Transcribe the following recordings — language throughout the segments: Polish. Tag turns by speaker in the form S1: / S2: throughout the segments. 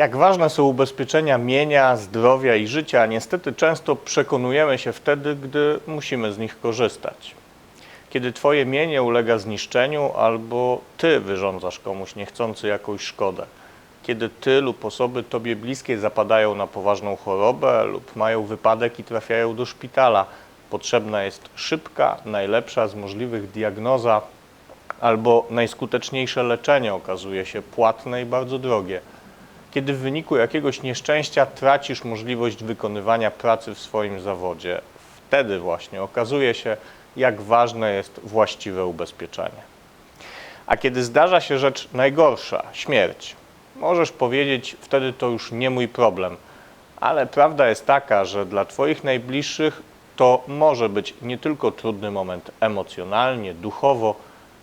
S1: Jak ważne są ubezpieczenia mienia, zdrowia i życia, niestety często przekonujemy się wtedy, gdy musimy z nich korzystać. Kiedy Twoje mienie ulega zniszczeniu albo Ty wyrządzasz komuś niechcący jakąś szkodę. Kiedy Ty lub osoby Tobie bliskie zapadają na poważną chorobę lub mają wypadek i trafiają do szpitala, potrzebna jest szybka, najlepsza z możliwych diagnoza albo najskuteczniejsze leczenie okazuje się płatne i bardzo drogie. Kiedy w wyniku jakiegoś nieszczęścia tracisz możliwość wykonywania pracy w swoim zawodzie, wtedy właśnie okazuje się, jak ważne jest właściwe ubezpieczenie. A kiedy zdarza się rzecz najgorsza śmierć możesz powiedzieć, wtedy to już nie mój problem. Ale prawda jest taka, że dla Twoich najbliższych to może być nie tylko trudny moment emocjonalnie, duchowo,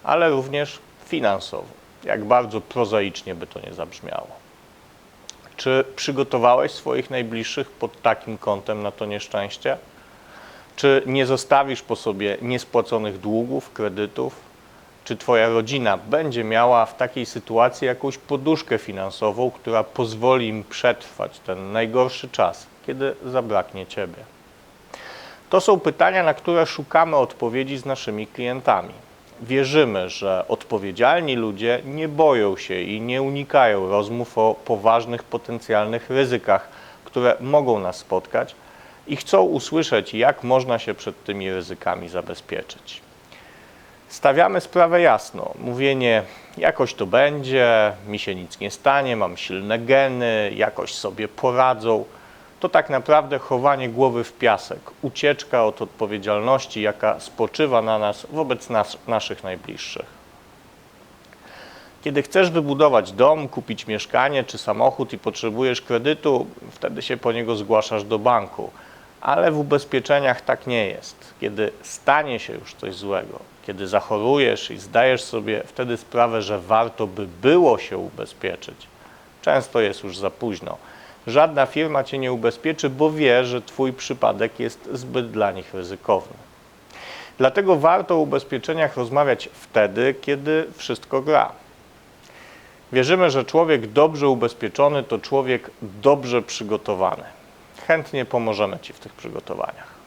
S1: ale również finansowo. Jak bardzo prozaicznie by to nie zabrzmiało. Czy przygotowałeś swoich najbliższych pod takim kątem na to nieszczęście? Czy nie zostawisz po sobie niespłaconych długów, kredytów? Czy Twoja rodzina będzie miała w takiej sytuacji jakąś poduszkę finansową, która pozwoli im przetrwać ten najgorszy czas, kiedy zabraknie Ciebie? To są pytania, na które szukamy odpowiedzi z naszymi klientami. Wierzymy, że odpowiedzialni ludzie nie boją się i nie unikają rozmów o poważnych potencjalnych ryzykach, które mogą nas spotkać i chcą usłyszeć, jak można się przed tymi ryzykami zabezpieczyć. Stawiamy sprawę jasno. Mówienie, jakoś to będzie, mi się nic nie stanie, mam silne geny, jakoś sobie poradzą, to tak naprawdę chowanie głowy w piasek, ucieczka od odpowiedzialności, jaka spoczywa na nas wobec nas, naszych najbliższych. Kiedy chcesz wybudować dom, kupić mieszkanie czy samochód i potrzebujesz kredytu, wtedy się po niego zgłaszasz do banku. Ale w ubezpieczeniach tak nie jest. Kiedy stanie się już coś złego, kiedy zachorujesz i zdajesz sobie wtedy sprawę, że warto by było się ubezpieczyć, często jest już za późno. Żadna firma cię nie ubezpieczy, bo wie, że twój przypadek jest zbyt dla nich ryzykowny. Dlatego warto o ubezpieczeniach rozmawiać wtedy, kiedy wszystko gra. Wierzymy, że człowiek dobrze ubezpieczony to człowiek dobrze przygotowany. Chętnie pomożemy Ci w tych przygotowaniach.